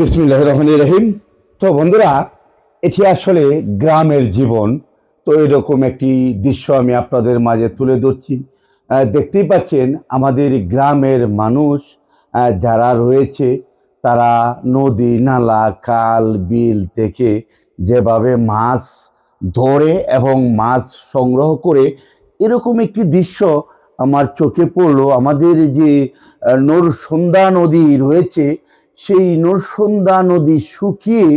বিসমিল্লাহ রহমান রহিম। তো বন্ধুরা, এটি আসলে গ্রামের জীবন। তো এরকম একটি দৃশ্য আমি আপনাদের মাঝে তুলে ধরছি। দেখতেই পাচ্ছেন আমাদের গ্রামের মানুষ যারা রয়েছে, তারা নদী, নালা, খাল, বিল থেকে যেভাবে মাছ ধরে এবং মাছ সংগ্রহ করে এরকম একটি দৃশ্য আমার চোখে পড়ল। আমাদের যে নরসুন্দা নদী রয়েছে সেই নরসন্ধ্যা নদী শুকিয়ে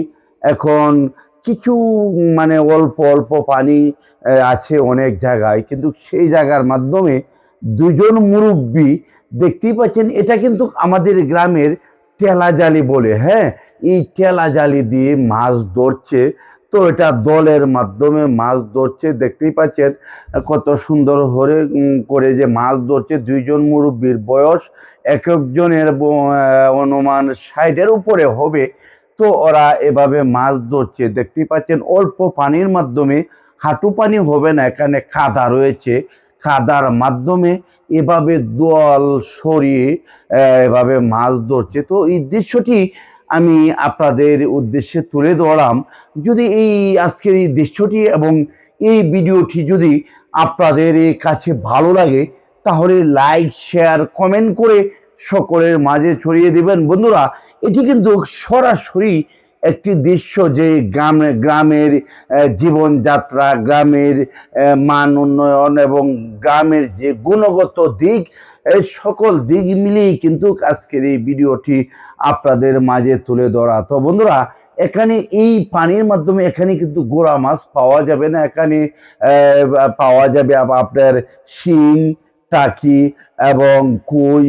এখন কিছু মানে অল্প অল্প পানি আছে অনেক জায়গায়। কিন্তু সেই জায়গার মাধ্যমে দুজন মুরব্বী দেখতেই পাচ্ছেন, এটা কিন্তু আমাদের গ্রামের টেলা জালি বলে হ্যাঁ? এই টেলা জালি দিয়ে মাছ ধরছে। তো এটা দলের মাধ্যমে মাছ ধরছে, দেখতেই পাচ্ছেন কত সুন্দর হরে করে যে মাছ ধরছে। দুইজন মুরব্বীর বয়স, এক একজনের অনুমান ষাটের উপরে হবে। তো ওরা এভাবে মাছ ধরছে, দেখতেই পাচ্ছেন অল্প পানির মাধ্যমে, হাঁটু পানি হবে না, এখানে কাদা রয়েছে। কাদার মাধ্যমে এভাবে দল সরিয়ে এভাবে মাছ ধরছে। তো এই দৃশ্যটি আমি আপনাদের উদ্দেশ্যে তুলে ধরলাম। যদি এই আজকের এই দৃশ্যটি এবং এই ভিডিওটি যদি আপনাদের কাছে ভালো লাগে, তাহলে লাইক, শেয়ার, কমেন্ট করে সকলের মাঝে ছড়িয়ে দিবেন। বন্ধুরা, এটি কিন্তু সরাসরি একটি দৃশ্য যে গ্রাম, গ্রামের জীবনযাত্রা, গ্রামের মান উন্নয়ন এবং গ্রামের যে গুণগত দিক এই সকল দিক মিলিয়েই কিন্তু আজকের এই ভিডিওটি আপনাদের মাঝে তুলে ধরা। তো বন্ধুরা, এখানে এই পানির মাধ্যমে এখানে কিন্তু গোড়া মাছ পাওয়া যাবে না। এখানে পাওয়া যাবে আপনার শিং টাকি এবং কই,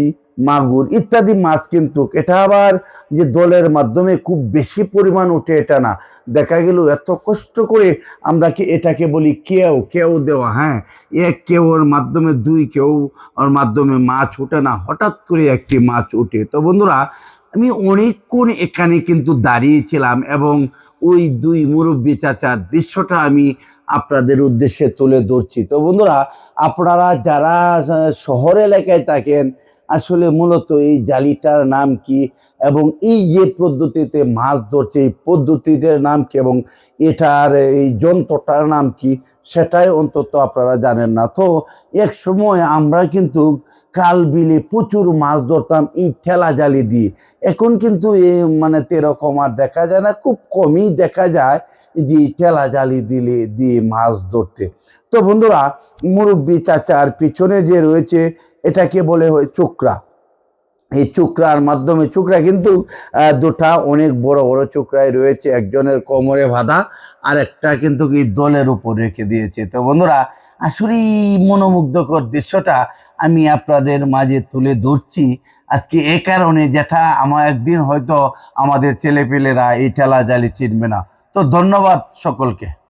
মাগুর ইত্যাদি মাছ কিন্তু এটা আবার যে দলের মাধ্যমে খুব বেশি পরিমাণ ওঠে এটা না। দেখা গেল এত কষ্ট করে আমরা কি এটাকে বলি কেউ কেউ দেওয়া হ্যাঁ? এক কেউর মাধ্যমে, দুই কেউ ওর মাধ্যমে মাছ ওঠে না, হঠাৎ করে একটি মাছ ওঠে। তো বন্ধুরা, আমি অনেকক্ষণ এখানে কিন্তু দাঁড়িয়েছিলাম এবং ওই দুই মুরব্বী চাচার দৃশ্যটা আমি আপনাদের উদ্দেশ্যে তুলে ধরছি। তো বন্ধুরা, আপনারা যারা শহর এলাকায় থাকেন, আসলে মূলত এই জালিটার নাম কি এবং এই যে পদ্ধতিতে মাছ ধরছে, এই পদ্ধতিটার নাম কি এবং এটার এই যন্ত্রটার নাম কি, সেটাই অন্তত আপনারা জানেন না। তো এক সময় আমরা কিন্তু কাল বিলে প্রচুর মাছ ধরতাম এই ঠেলা জালি দিয়ে। এখন কিন্তু এ মানে তেরকম আর দেখা যায় না, খুব কমই দেখা যায়। যে ঠেলা জালি দিলে দিয়ে মাছ ধরতে। তো বন্ধুরা, মুরব্বী চাচার পিছনে যে রয়েছে, এটাকে বলে হয় চোকরা এই চোকরার মাধ্যমে চোকরা কিন্তু দুটা অনেক বড় বড় চোকরাই রয়েছে। একজনের কোমরে বাঁধা আর একটা কিন্তু এই দলের উপর রেখে দিয়েছে। তো বন্ধুরা আসলে এই মনোমুগ্ধকর দৃশ্যটা আমি আপনাদের মাঝে তুলে ধরছি। আজকে এ কারণে যেটা, আমার একদিন হয়তো আমাদের ছেলেপেলেরা এই ঠেলা জালি চিনবে না। তো ধন্যবাদ সকলকে।